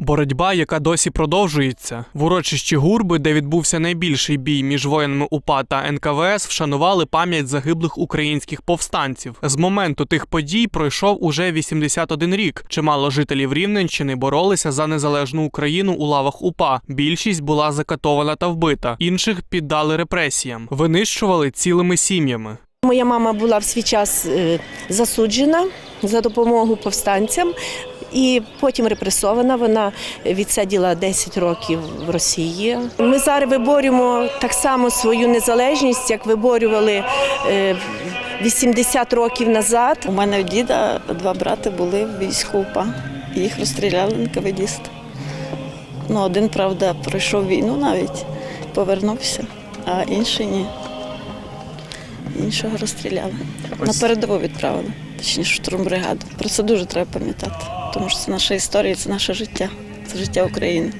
Боротьба, яка досі продовжується. В урочищі Гурби, де відбувся найбільший бій між воїнами УПА та НКВС, вшанували пам'ять загиблих українських повстанців. З моменту тих подій пройшов уже 81 рік. Чимало жителів Рівненщини боролися за незалежну Україну у лавах УПА. Більшість була закатована та вбита, інших піддали репресіям, винищували цілими сім'ями. Моя мама була в свій час е, засуджена за допомогу повстанцям. І потім репресована. Вона відсиділа 10 років в Росії. Ми зараз виборюємо так само свою незалежність, як виборювали е, 80 років назад. У мене діда два брати були в війську УПА. Їх розстріляли НКВДісти. Ну, один, правда, пройшов війну навіть, повернувся, а інший ні. Іншого розстріляли. На передову відправили, точніше, штурмбригаду. Про це дуже треба пам'ятати, тому що це наша історія, це наше життя, це життя України.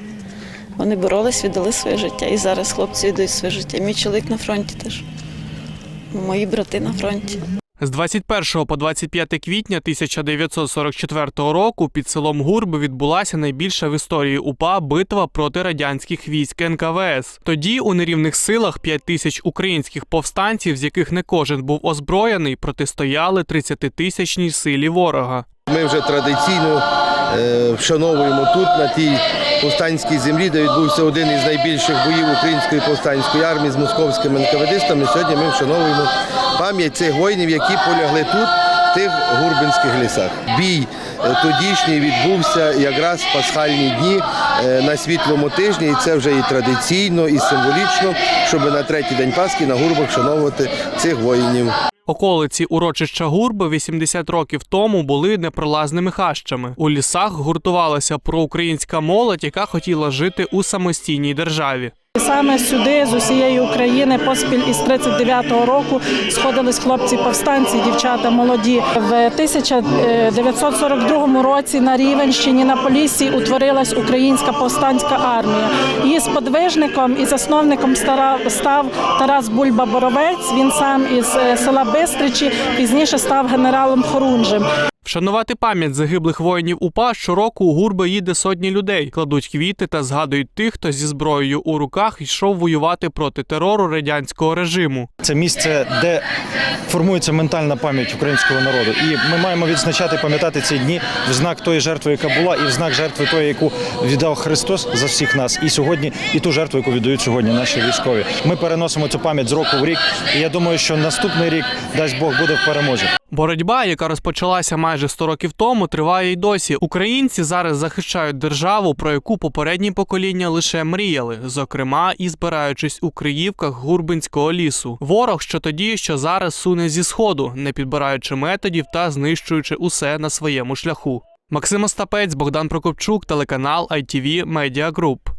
Вони боролись, віддали своє життя. І зараз хлопці віддають своє життя. Мій чоловік на фронті теж. Мої брати на фронті. З 21 по 25 квітня 1944 року під селом Гурби відбулася найбільша в історії УПА битва проти радянських військ НКВС. Тоді у нерівних силах 5 тисяч українських повстанців, з яких не кожен був озброєний, протистояли 30-тисячній силі ворога. Вже традиційно е, вшановуємо тут, на тій повстанській землі, де відбувся один із найбільших боїв української повстанської армії з московськими НКВДистами. Сьогодні ми вшановуємо пам'ять цих воїнів, які полягли тут, в тих гурбинських лісах. Бій тодішній відбувся якраз в пасхальні дні е, на світлому тижні, і це вже і традиційно, і символічно, щоб на третій день Пасхи на гурбах вшановувати цих воїнів. Околиці урочища Гурби 80 років тому були непролазними хащами. У лісах гуртувалася проукраїнська молодь, яка хотіла жити у самостійній державі. Саме сюди з усієї України поспіль із 39-го року сходились хлопці повстанці, дівчата молоді. В 1942 році на Рівенщині на Поліссі утворилась українська повстанська армія. Її сподвижником і засновником став Тарас Бульба Боровець. Він сам із е, села Бистричі, пізніше став генералом Хорунжем. Вшанувати пам'ять загиблих воїнів УПА щороку у гурби їде сотні людей, кладуть квіти та згадують тих, хто зі зброєю у руках йшов воювати проти терору радянського режиму. Це місце, де формується ментальна пам'ять українського народу. І ми маємо відзначати, пам'ятати ці дні в знак тої жертви, яка була, і в знак жертви тої, яку віддав Христос за всіх нас. І сьогодні, і ту жертву, яку віддають сьогодні наші військові. Ми переносимо цю пам'ять з року в рік. І я думаю, що наступний рік, дасть Бог, буде в перемозі. Боротьба, яка розпочалася майже 100 років тому, триває й досі. Українці зараз захищають державу, про яку попередні покоління лише мріяли, зокрема і збираючись у Криївках Гурбинського лісу. Ворог, що тоді, що зараз суне зі сходу, не підбираючи методів та знищуючи усе на своєму шляху. Максим Остапець, Богдан Прокопчук, телеканал ITV Media Group.